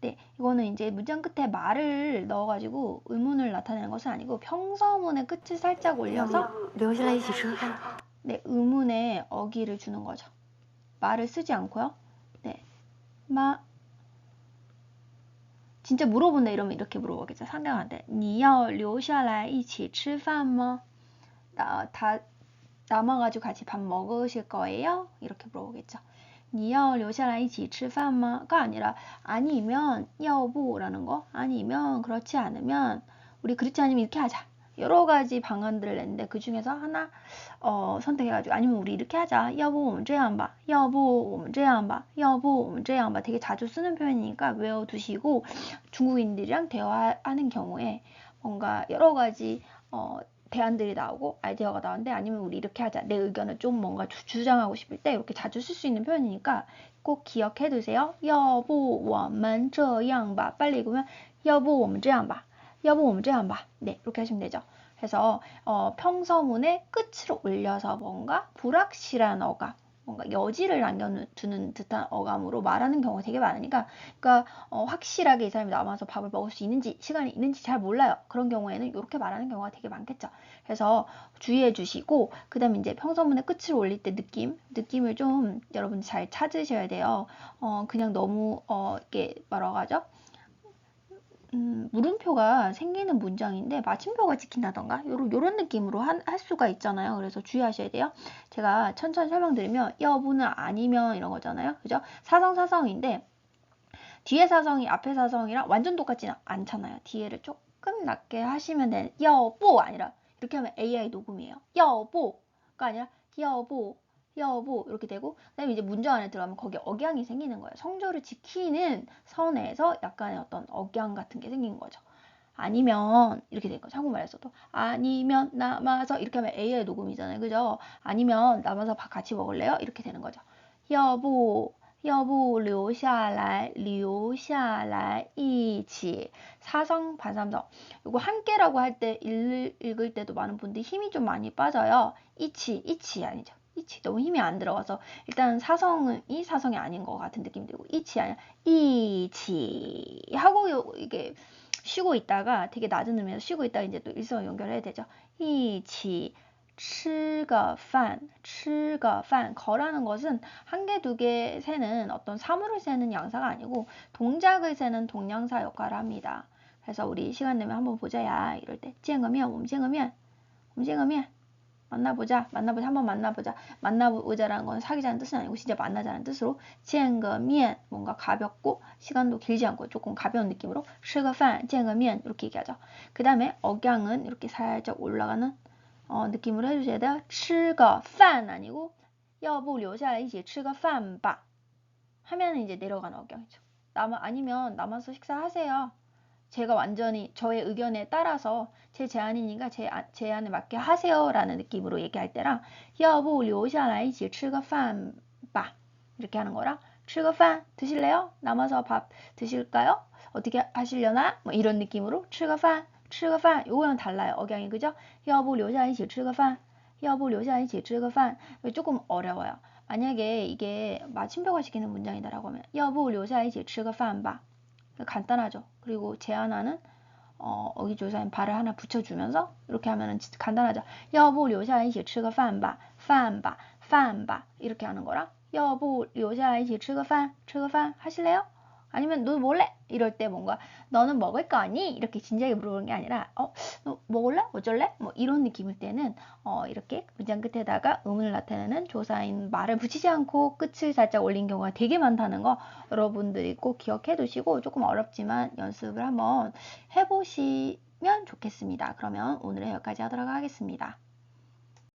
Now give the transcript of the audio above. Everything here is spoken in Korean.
네, 이거는 이제 문장 끝에 말을 넣어가지고 의문을 나타내는 것은 아니고 평서문의 끝을 살짝 要 올려서 不留下来一起吃饭？ 네, 의문에 어기를 주는 거죠. 말을 쓰지 않고요. 네, 마 진짜 물어본다 이러면 이렇게 물어보겠죠. 상대방한테 你要留下来一起吃饭吗? 나, 다 남아가지고 같이 밥 먹으실 거예요? 이렇게 물어보겠죠. 你要留下来一起吃饭吗? 가 아니라 아니면 要不라는 거 아니면 그렇지 않으면 우리 그렇지 않으면 이렇게 하자. 여러 가지 방안들을 냈는데 그 중에서 하나 어, 선택해가지고 아니면 우리 이렇게 하자. 要不我们这样吧.要不我们这样吧.要不我们这样吧. 되게 자주 쓰는 표현이니까 외워두시고 중국인들이랑 대화하는 경우에 뭔가 여러 가지 어, 대안들이 나오고 아이디어가 나오는데 아니면 우리 이렇게 하자. 내 의견을 좀 뭔가 주, 주장하고 싶을 때 이렇게 자주 쓸 수 있는 표현이니까 꼭 기억해 두세요. 要不我们这样吧. 빨리 읽으면 要不我们这样吧. 要不我们这样吧. 네, 이렇게 하시면 되죠. 그래서 어, 평서문의 끝을 올려서 뭔가 불확실한 어감, 뭔가 여지를 남겨두는 듯한 어감으로 말하는 경우가 되게 많으니까, 그러니까 어, 확실하게 이 사람이 남아서 밥을 먹을 수 있는지 시간이 있는지 잘 몰라요. 그런 경우에는 이렇게 말하는 경우가 되게 많겠죠. 그래서 주의해 주시고, 그다음에 이제 평서문의 끝을 올릴 때 느낌, 느낌을 좀 여러분 잘 찾으셔야 돼요. 어, 그냥 너무 어, 이게 뭐라고 하죠? 음, 물음표가 생기는 문장인데 마침표가 찍힌다던가 요런, 느낌으로 한, 할 수가 있잖아요. 그래서 주의하셔야 돼요. 제가 천천히 설명드리면 여부는 아니면 이런 거잖아요. 그죠? 사성 사성인데 뒤에 사성이 앞에 사성이랑 완전 똑같지는 않잖아요. 뒤에를 조금 낮게 하시면 되는 여보 아니라 이렇게 하면 AI 녹음이에요. 여보가 아니라 여보 여보 이렇게 되고 그다음에 이제 문장 안에 들어가면 거기에 억양이 생기는 거예요. 성조를 지키는 선에서 약간의 어떤 억양 같은 게 생긴 거죠. 아니면 이렇게 된 거죠. 한국말에서도 아니면 남아서 이렇게 하면 AI 녹음이잖아요. 그죠? 아니면 남아서 밥 같이 먹을래요? 이렇게 되는 거죠. 여보 要不留下来留下来一起 사성 반삼성 이거 함께라고 할 때 읽을 때도 많은 분들이 힘이 좀 많이 빠져요. 이치 이치 아니죠. 이치 너무 힘이 안 들어가서 일단 사성은 이 사성이 아닌 것 같은 느낌이 들고 이치 아니라 이치 하고 이게 쉬고 있다가 되게 낮은 음에서 쉬고 있다가 이제 또 일성을 연결해야 되죠. 이치 吃个饭,吃个饭. 거라는 것은 한 개, 두 개 세는 어떤 사물을 세는 양사가 아니고 동작을 세는 동양사 역할을 합니다. 그래서 우리 시간 내면 한번 보자. 야, 이럴 때. 见个面,我们见个面,我们见个面. 만나보자, 만나보자, 한번 만나보자. 만나보자라는 건 사귀자는 뜻은 아니고 진짜 만나자는 뜻으로 见个面 뭔가 가볍고 시간도 길지 않고 조금 가벼운 느낌으로 吃个饭,见个面 이렇게 얘기하죠. 그 다음에 억양은 이렇게 살짝 올라가는 어, 느낌으로 해주셔야 돼요. 吃个饭 아니고 要不留下来一起吃个饭吧 하면 이제 내려가는 억양이죠. 남 아니면 남아서 식사하세요. 제가 완전히 저의 의견에 따라서 제 제안이니까 제 제안에 맞게 하세요라는 느낌으로 얘기할 때랑 要不留下来一起吃个饭吧 이렇게 하는 거랑 吃个饭 드실래요? 남아서 밥 드실까요? 어떻게 하시려나? 뭐 이런 느낌으로 吃个饭吃个饭 요거랑 달라요. 억양이 그죠? 要不留下来一起吃个饭要不留下来一起吃个饭 조금 어려워요. 만약에 이게 마침표가 시키는 문장이다라고 하면 要不留下来一起吃个饭吧 간단하죠. 그리고 제안하는 어, 어기조사인 발을 하나 붙여주면서 이렇게 하면은 간단하죠. 要不留下来一起吃个饭吧饭吧饭吧 이렇게 하는 거랑 要不留下来一起吃个饭吃个饭 하실래요? 아니면 너 몰래? 이럴 때 뭔가 너는 먹을 거 아니? 이렇게 진지하게 물어보는 게 아니라 어? 너 먹을래? 어쩔래? 뭐 이런 느낌일 때는 어 이렇게 문장 끝에다가 의문을 나타내는 조사인 말을 붙이지 않고 끝을 살짝 올린 경우가 되게 많다는 거 여러분들이 꼭 기억해 두시고 조금 어렵지만 연습을 한번 해보시면 좋겠습니다. 그러면 오늘은 여기까지 하도록 하겠습니다.